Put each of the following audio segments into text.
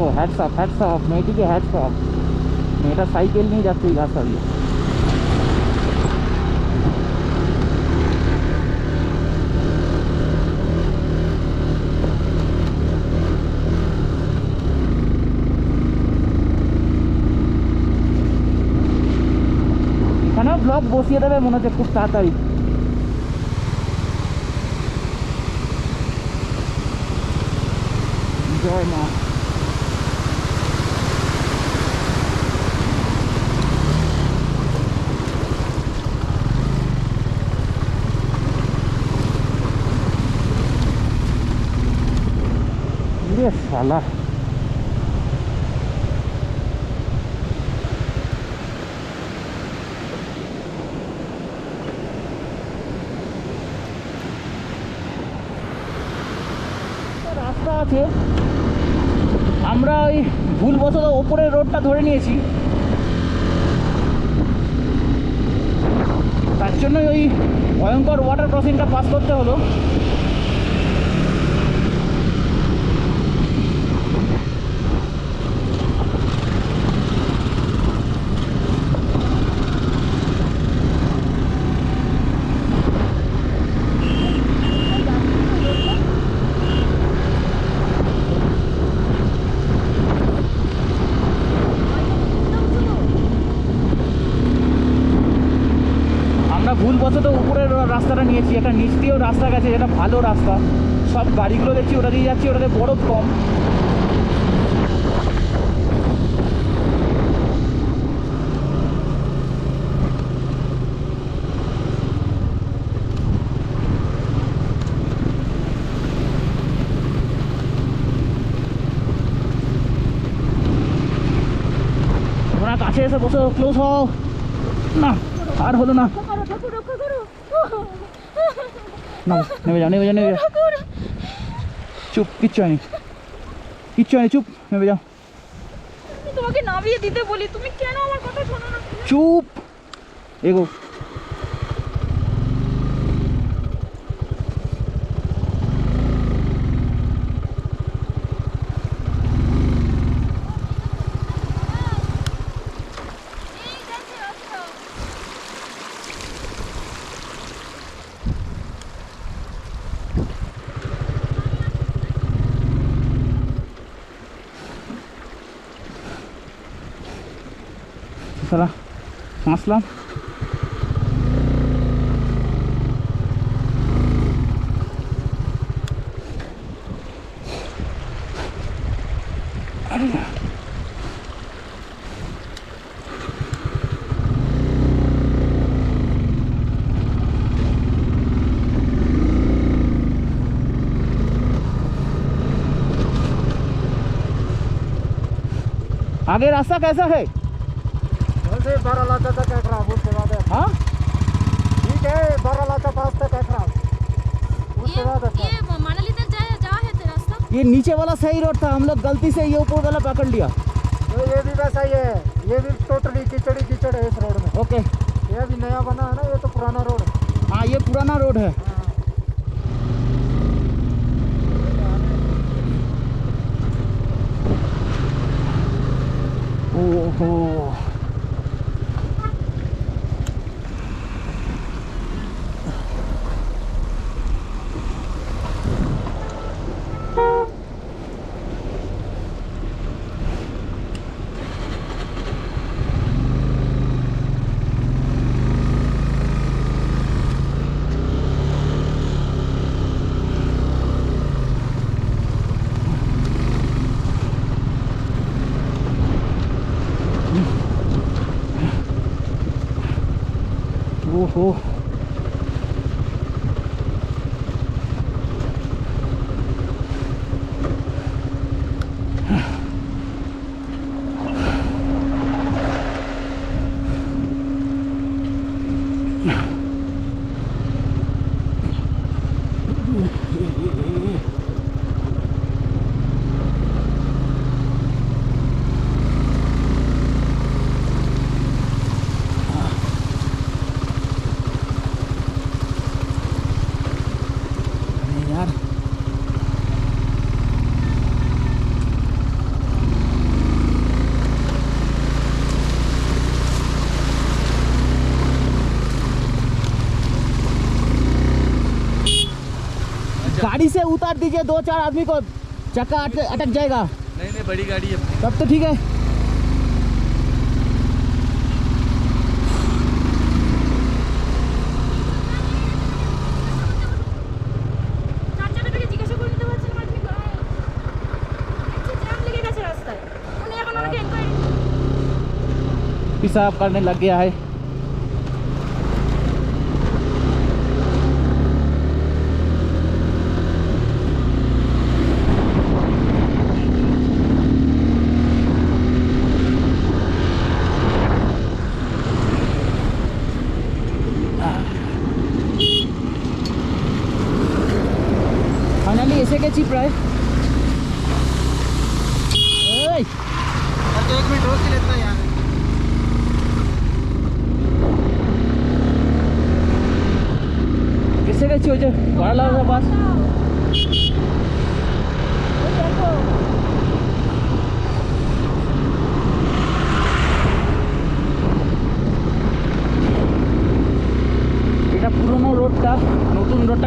দেখো দেখো hats off hats off মেয়েটিকে হ্যাটস অফ মেয়েটা সাইকেল নিয়ে যাচ্ছে এই রাস্তা দিয়ে এখানেও ব্লগ বসিয়ে দেবে মনে হচ্ছে খুব তাড়াতাড়ি জয় মা রে শালা। রাস্তা আছে। আমরা ওই ভুলবশত ওপরের রোডটা ধরে নিয়েছি। তার জন্যই ওই ভয়ঙ্কর ওয়াটার ক্রসিংটা পাস করতে হলো আমরা ভুলবশত উপরের রাস্তাটা নিয়েছি এটা নিচ দিয়েও রাস্তা গেছে, যেটা ভালো রাস্তা। সব গাড়িগুলো দেখছি, ওটা দিয়ে যাচ্ছি, ওটাতে বরফ কম। কাছে এসে বসে ক্লোজ হও। না, আর হলো না। করো ঠাকুর রক্ষা করো না নেমে যাও নেমে যাও নেমে যাও ঠাকুর চুপ কিচ্ছু হয়নি কিচ্ছু হয়নি চুপ নেমে যাও আমি তোমাকে নামিয়ে দিতে বলি তুমি কেন আমার কথা শোনো না চুপ এগো aslan. आगे रास्ता कैसा है बारह लाचा तक एक रहा उसके बाद हाँ। ठीक है बारह लाचा पास तक एक रहा उसके बाद ये मनाली तक जाया जा है तेरा रास्ता? ये नीचे वाला सही रोड था हम लोग गलती से ये ऊपर वाला पकड़ लिया। तो ये भी वैसा ही है। ये भी टोटली कीचड़ी कीचड़ है इस रोड में। ओके। ये भी नया बना है ना ये तो पुराना रोड है। हाँ ये पुराना रोड है। हाँ। ओहो। ficou गाड़ी से उतार दीजिए दो चार आदमी को। चक्का अटक जाएगा। नहीं नहीं बड़ी गाड़ी है। तब तो ठीक है। पिसाब करने लग गया है।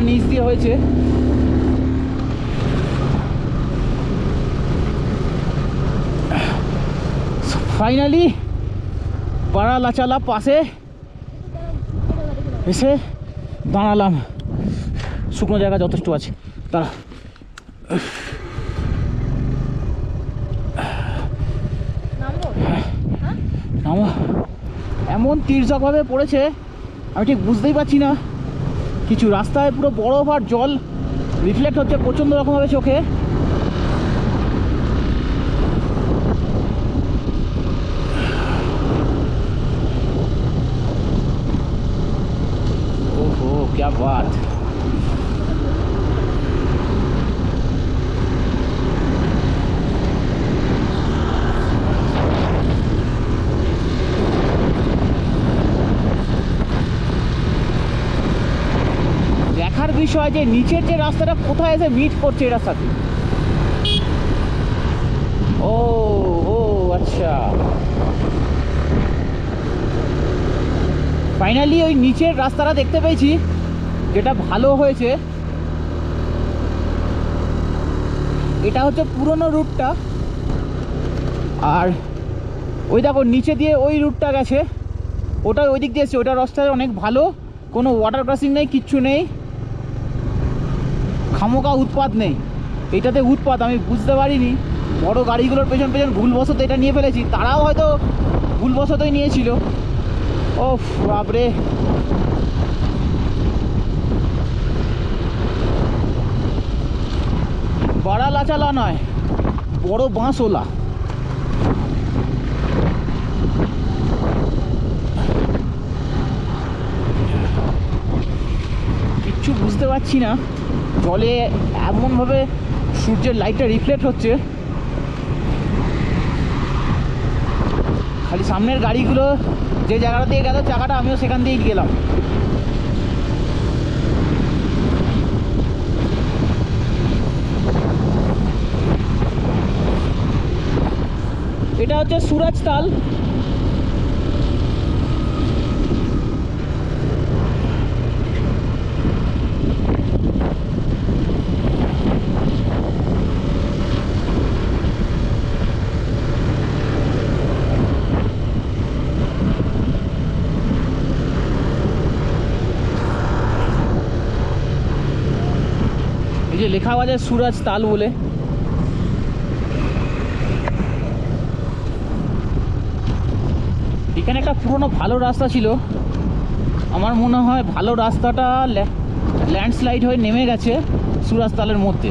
নতুন নিচ দিয়ে হয়েছে। ফাইনালি পাড়া লাচালা পাশে এসে দাঁড়ালাম। শুকনো জায়গা যথেষ্ট আছে। নামবো হ্যাঁ এমন তির্যকভাবে পড়েছে, আমি ঠিক বুঝতেই পারছি না। কিছু রাস্তায় পুরো বরফ আর জল রিফ্লেক্ট হচ্ছে প্রচণ্ড রকমভাবে চোখে ओहो क्या बात দেখার বিষয় যে নিচের যে রাস্তাটা কোথায় এসে মিট করছে এটার সাথে। ও ও আচ্ছা। ফাইনালি ওই নিচের রাস্তাটা দেখতে পেয়েছি, যেটা ভালো হয়েছে। এটা হচ্ছে পুরনো রুটটা আর ওই দেখো, নিচে দিয়ে ওই রুটটা গেছে। ওটা ওই দিক দিয়ে এসছে, ওটা রাস্তায় অনেক ভালো, কোনো ওয়াটার ক্রসিং নেই, কিচ্ছু নেই। খামোকা উৎপাত নেই। এটাতে উৎপাত, আমি বুঝতে পারিনি। বড় গাড়িগুলোর পেছন পেছন ভুলবশত এটা নিয়ে ফেলেছি। তারাও হয়তো ভুলবশতই নিয়েছিল। ও বাপরে। বড়া লাচালা নয়, বড় বাঁশওলা। কিচ্ছু বুঝতে পারছি না। জলে এমনভাবে সূর্যের লাইটটা রিফ্লেক্ট হচ্ছে। খালি সামনের গাড়িগুলো যে জায়গাটা দিয়ে গেল, চাকাটা আমিও সেখান দিয়েই গেলাম। এটা হচ্ছে সুরাজ তাল। যে লেখা আছে সুরাজ তাল বলে। এখানে একটা পুরনো ভালো রাস্তা ছিল। আমার মনে হয় ভালো রাস্তাটা ল্যান্ডস্লাইড হয়ে নেমে গেছে সুরাজ তালের মধ্যে।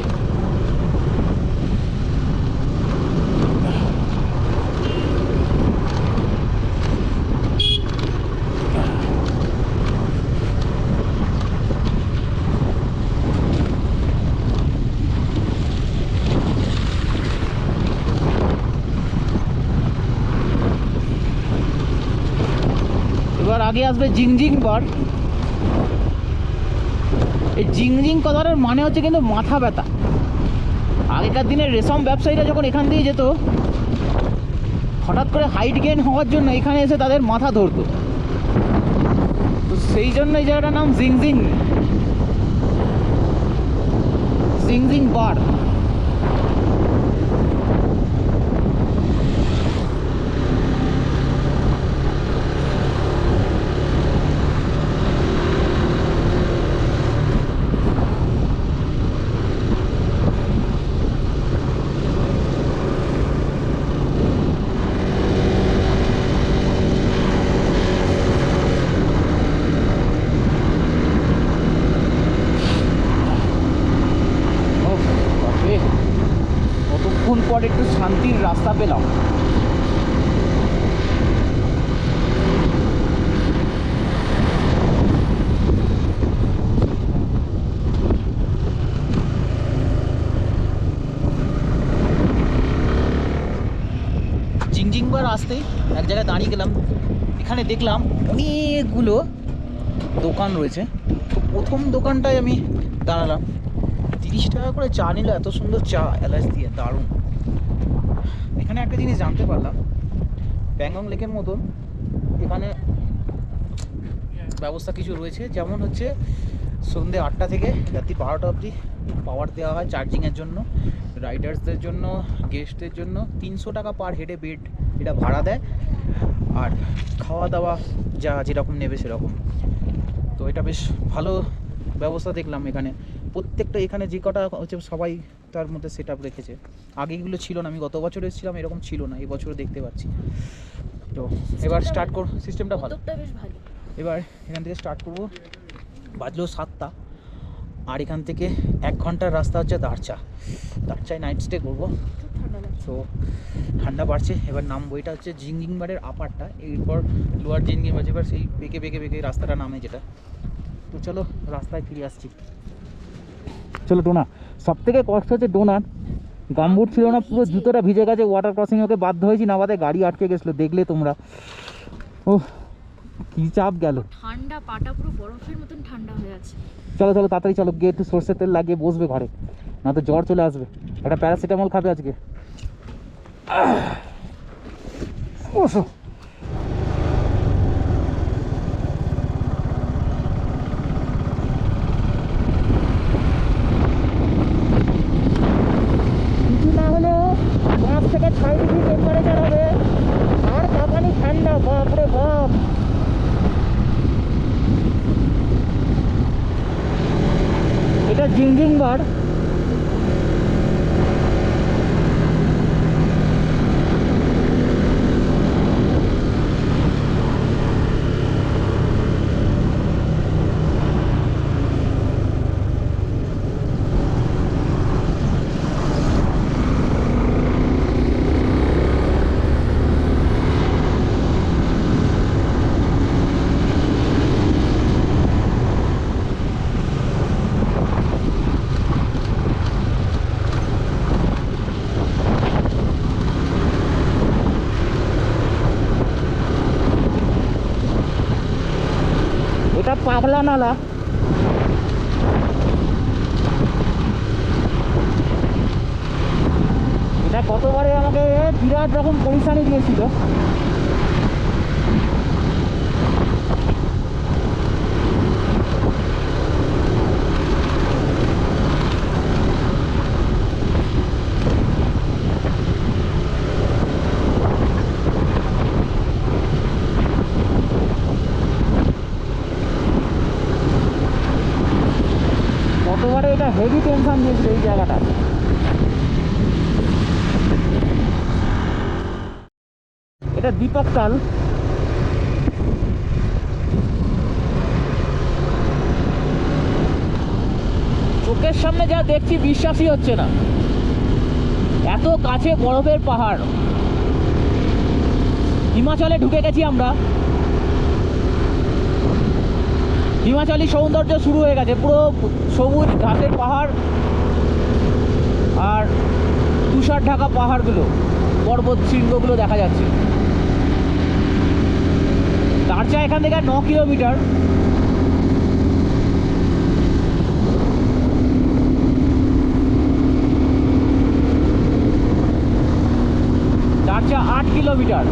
আগে আসবে জিংজিং বার এই জিংজিং কথাটার মানে হচ্ছে কিন্তু মাথা ব্যথা। আগেকার দিনে রেশম ব্যবসায়ীরা যখন এখান দিয়ে যেত, হঠাৎ করে হাইট গেইন হওয়ার জন্য এখানে এসে তাদের মাথা ধরতো। তো সেই জন্য এই জায়গাটার নাম জিংজিং। জিংজিং বার ও বাপরে কতক্ষণ পর একটু শান্তির রাস্তা পেলাম। জিংজিংবার আসতেই এক জায়গায় দাঁড়িয়ে গেলাম। এখানে দেখলাম অনেকগুলো দোকান রয়েছে। তো প্রথম দোকানটায় আমি দাঁড়ালাম। তিরিশ টাকা করে চা নিল এত সুন্দর চা, এলাচ দিয়ে দারুণ। একটা জিনিস জানতে পারলাম। ব্যাংগং লেকের মতন এখানে ব্যবস্থা কিছু রয়েছে। যেমন হচ্ছে সন্ধ্যে আটটা থেকে রাত্রি বারোটা অবধি পাওয়ার দেওয়া হয় চার্জিংয়ের জন্য। রাইডার্সদের জন্য গেস্টদের জন্য তিনশো টাকা পার হেডে বেড এটা ভাড়া দেয়। আর খাওয়া দাওয়া যা যেরকম নেবে সেরকম। তো এটা বেশ ভালো ব্যবস্থা দেখলাম এখানে। প্রত্যেকটা এখানে যে কটা হচ্ছে সবাই তার মধ্যে সেট আপ রেখেছে। আগে এগুলো ছিল না আমি গত বছর এসেছিলাম এরকম ছিল না এই বছর দেখতে পাচ্ছি। তো এবার স্টার্ট কর সিস্টেমটা ভালো। উদ্যোগটা বেশ ভালো? এবার এখান থেকে স্টার্ট করব বাজলো সাতটা। আর এখান থেকে এক ঘণ্টার রাস্তা হচ্ছে দারচা। দারচায় নাইট স্টে করব। তো ঠান্ডা বাড়ছে এবার নাম বইটা হচ্ছে জিংজিংবারের আপারটা। এরপর লোয়ার জিংজিংবার এবার সেই বেঁকে বেঁকে বেঁকে রাস্তাটা নামে যেটা। তো চলো রাস্তায় ফিরে আসছি। চলো ডোনা সব থেকে কষ্ট হচ্ছে ডোনার গামবুট ছিল না পুরো জুতোটা ভিজে গেছে ওয়াটার ক্রসিং ওকে বাধ্য হয়েছি না নামাতে গাড়ি আটকে গেছিল দেখলে তোমরা। ও কী চাপ গেল। ঠান্ডা পাটা পুরো বরফের মতন ঠান্ডা হয়ে আছে। চলো চলো তাড়াতাড়ি চলো গিয়ে একটু সর্ষের তেল লাগিয়ে বসবে ঘরে না তো জ্বর চলে আসবে। একটা প্যারাসিটামল খাবে আজকে। আহ! বসো কিছু না হলেও পাঁচ থেকে ছয় ডিগ্রি টেম্পারেচার হবে আর কাঁপানি ঠান্ডা বাপরে বাপ এটা জিংজিং নালা এটা কতবারে আমাকে বিরাট রকম পরিশানি দিয়েছিল কতবারে এটা হেভি টেনশন দিয়েছিল এই জায়গাটা। এটা দীপক তাল চোখের সামনে যা দেখছি বিশ্বাসই হচ্ছে না। এত কাছে বরফের পাহাড়। হিমাচলে ঢুকে গেছি আমরা। হিমাচলি সৌন্দর্য শুরু হয়ে গেছে, পুরো সবুজ ঘাসের পাহাড় আর তুষার ঢাকা পাহাড়গুলো, পর্বত শৃঙ্গগুলো দেখা যাচ্ছে। দারচা এখান থেকে ন কিলোমিটার। দারচা আট কিলোমিটার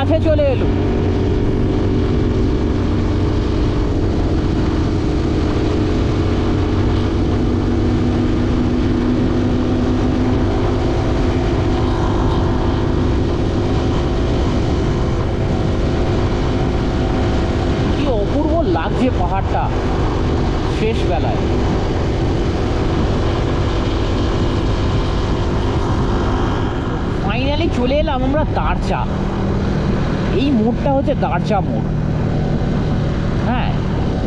কাছে চলে এলো। লাগছে পাহাড়টা শেষ বেলায়। ফাইনালি চলে এলাম আমরা দারচা এই মোড়টা হচ্ছে দারচা মোড়। হ্যাঁ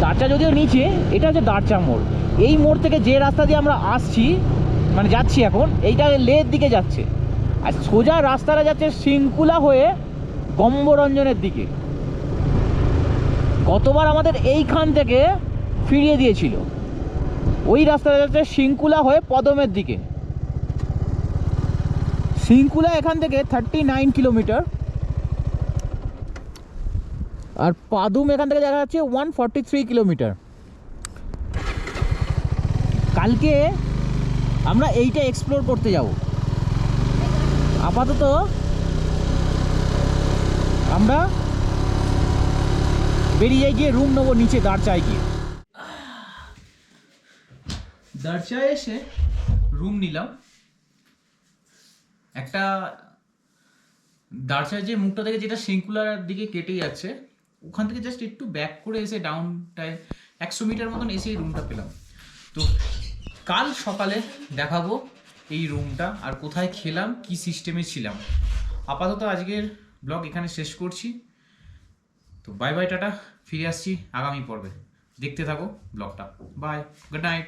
দারচা যদিও নিচে, এটা হচ্ছে দারচা মোড়। এই মোড় থেকে যে রাস্তা দিয়ে আমরা আসছি মানে যাচ্ছি এখন, এইটা লেহের দিকে যাচ্ছে। আর সোজা রাস্তাটা যাচ্ছে শৃঙ্কুলা হয়ে গম্বরঞ্জনের দিকে। গতবার আমাদের এইখান থেকে ফিরিয়ে দিয়েছিল। ওই রাস্তাটা যাচ্ছে শৃঙ্কুলা হয়ে পদমের দিকে। শৃঙ্কুলা এখান থেকে থার্টি নাইন কিলোমিটার আর পাদুম এখান থেকে দেখা যাচ্ছে ওয়ান থ্রি কিলোমিটার কালকে আমরা এইটা এক্সপ্লোর করতে যাব। আপাতত আমরা বেরিয়ে গিয়ে রুম নেব নিচে দাঁড়চায় গিয়ে দাঁড়চায় এসে রুম নিলাম। একটা দার্চার যে মুখটা থেকে যেটা সিঙ্কুলার দিকে কেটে যাচ্ছে ওখান থেকে জাস্ট একটু ব্যাক করে এসে ডাউনটায় একশো মিটার মতন এসে এই রুমটা পেলাম। তো কাল সকালে দেখাবো এই রুমটা আর কোথায় খেলাম, কি সিস্টেমে ছিলাম। আপাতত আজকের ব্লগ এখানে শেষ করছি। তো বাই বাই টাটা। ফিরে আসছি আগামী পর্বে। দেখতে থাকো ব্লগটা বাই গুড নাইট.